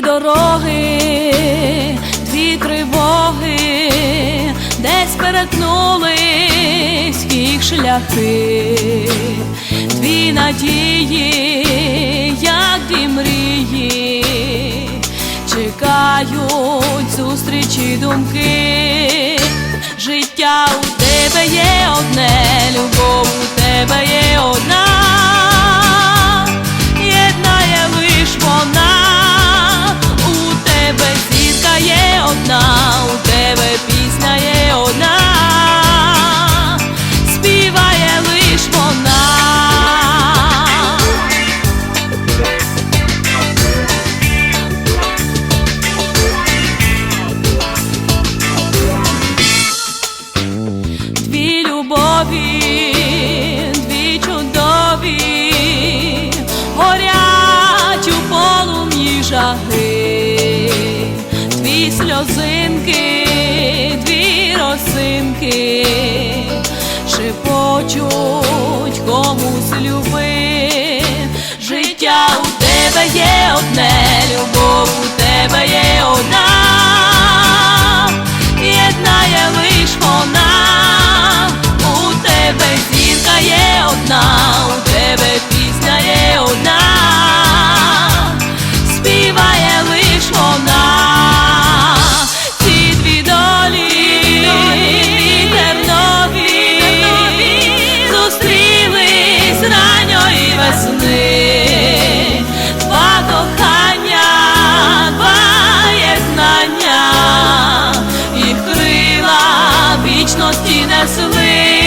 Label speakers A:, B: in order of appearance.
A: дороги, дві тривоги, десь перетнулись їх шляхи, дві надії, як дві мрії, чекають зустрічі думки. Життя у тебе є одне, любов у тебе є одна, любові, дві чудові, горять у полум'ї жаги, дві сльозинки, дві росинки, шепочуть комусь люби. Життя у тебе є вічності несли.